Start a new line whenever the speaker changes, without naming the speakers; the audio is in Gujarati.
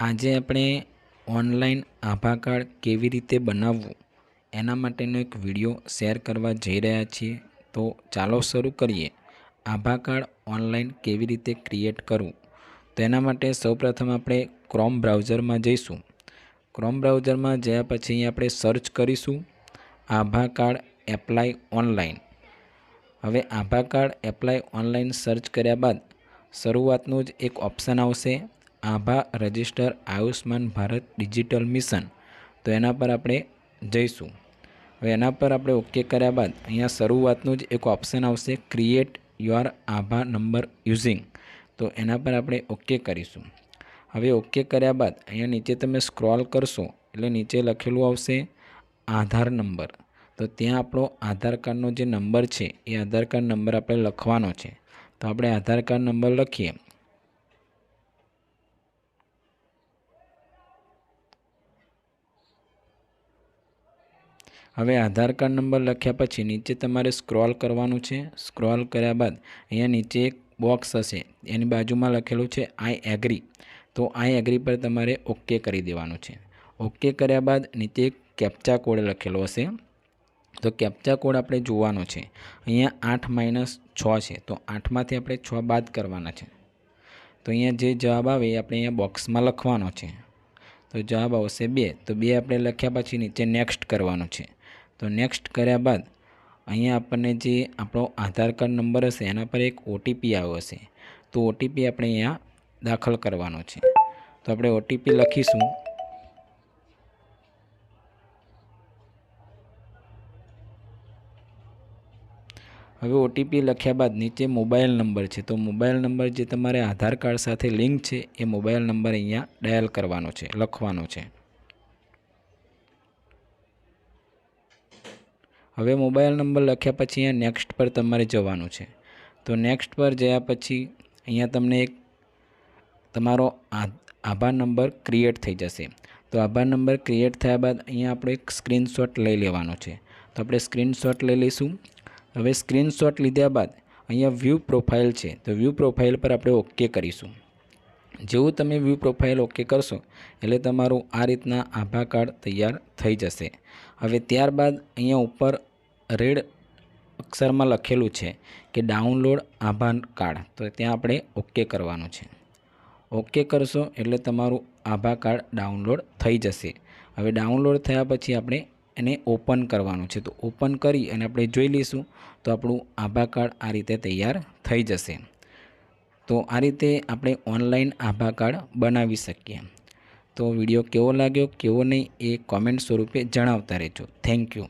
આજે આપણે ઓનલાઈન આભા કાર્ડ કેવી રીતે બનાવવું એના માટેનો એક વીડિયો શેર કરવા જઈ રહ્યા છીએ. તો ચાલો શરૂ કરીએ. આભા કાર્ડ ઓનલાઈન કેવી રીતે ક્રિએટ કરવું? તો એના માટે સૌપ્રથમ આપણે ક્રોમ બ્રાઉઝરમાં જઈશું. ક્રોમ બ્રાઉઝરમાં જયા પછી અહીં આપણે સર્ચ કરીશું. આભા કાર્ડ એપ્લાય ઓનલાઈન. હવે આભા કાર્ડ એપ્લાય ઓનલાઈન સર્ચ કર્યા બાદ શરૂઆતનું જ એક ઓપ્શન આવશે. આભા register Ayushman Bharat digital mission. તો એના પર આપણે જઈશું. હવે એના પર આપણે ઓકે કર્યા બાદ અહીંયા શરૂઆતનું જ એક ઓપ્શન આવશે ક્રિએટ યોર આભા નંબર યુઝિંગ તો એના પર આપણે ઓકે કરીશું. હવે ઓકે કર્યા બાદ અહીંયા નીચે તમે સ્ક્રોલ કરશો, એટલે નીચે લખેલું આવશે આધાર નંબર તો ત્યાં આપણો આધાર કાર્ડનો જે નંબર છે, એ આધાર કાર્ડ નંબર આપણે લખવાનો છે. તો આપણે આધાર કાર્ડ નંબર લખીએ. હવે આધાર કાર્ડ નંબર લખ્યા પછી નીચે તમારે સ્ક્રોલ કરવાનું છે. સ્ક્રોલ કર્યા બાદ અહીંયા નીચે એક બોક્સ હશે. એની બાજુમાં લખેલું છે આઈ એગ્રી તો આઈ એગ્રી પર તમારે ઓકે કરી દેવાનું છે. ઓકે કર્યા બાદ નીચે એક કેપ્ચા કોડ લખેલો હશે. તો કેપ્ચા કોડ આપણે જોવાનો છે. અહીંયા આઠ માઇનસ છ છે. તો આઠમાંથી આપણે છ બાદ કરવાના છે. તો અહીંયા જે જવાબ આવે એ આપણે અહીંયા બોક્સમાં લખવાનો છે. તો જવાબ આવશે બે. તો બે આપણે લખ્યા પછી નીચે નેક્સ્ટ કરવાનું છે. તો નેક્સ્ટ કર્યા બાદ અહીંયા આપણને જે આપણો આધાર કાર્ડ નંબર હશે, એના પર એક ઓટીપી આવ્યો હશે. તો ઓટીપી આપણે અહીંયા દાખલ કરવાનો છે. તો આપણે ઓટીપી લખીશું. હવે ઓટીપી લખ્યા બાદ નીચે મોબાઈલ નંબર છે. તો મોબાઈલ નંબર જે તમારે આધાર કાર્ડ સાથે લિંક છે, એ મોબાઈલ નંબર અહીંયા ડાયલ કરવાનો છે, લખવાનો છે. હવે મોબાઈલ નંબર લખ્યા પછી અહીંયા નેક્સ્ટ પર તમારે જવાનું છે. તો નેક્સ્ટ પર જયા પછી અહીંયા તમને એક તમારો આભાર નંબર ક્રિએટ થઈ જશે. તો આભાર નંબર ક્રિએટ થયા બાદ અહીંયા આપણે એક સ્ક્રીનશોટ લઈ લેવાનો છે. તો આપણે સ્ક્રીનશોટ લઈ લઈશું. હવે સ્ક્રીનશોટ લીધા બાદ અહીંયા વ્યૂ પ્રોફાઇલ છે. તો વ્યૂ પ્રોફાઇલ પર આપણે ઓકે કરીશું. જેવું તમે વ્યૂ પ્રોફાઇલ ઓકે કરશો, એટલે તમારું આ રીતના આભા કાર્ડ તૈયાર થઈ જશે. હવે ત્યારબાદ અહીંયા ઉપર રેડ અક્ષરમાં લખેલું છે કે ડાઉનલોડ આભાર કાર્ડ. તો ત્યાં આપણે ઓકે કરવાનું છે. ઓકે કરશો એટલે તમારું આભા કાર્ડ ડાઉનલોડ થઈ જશે. હવે ડાઉનલોડ થયા પછી આપણે એને ઓપન કરવાનું છે. તો ઓપન કરી અને આપણે જોઈ લઈશું તો આપણું આભા કાર્ડ આ રીતે તૈયાર થઈ જશે. તો આ રીતે આપણે ઓનલાઈન આભા કાર્ડ બનાવી શકીએ. તો વીડિયો કેવો લાગ્યો, કેવો નહીં એ કોમેન્ટ સ્વરૂપે જણાવતા રહેજો. Thank you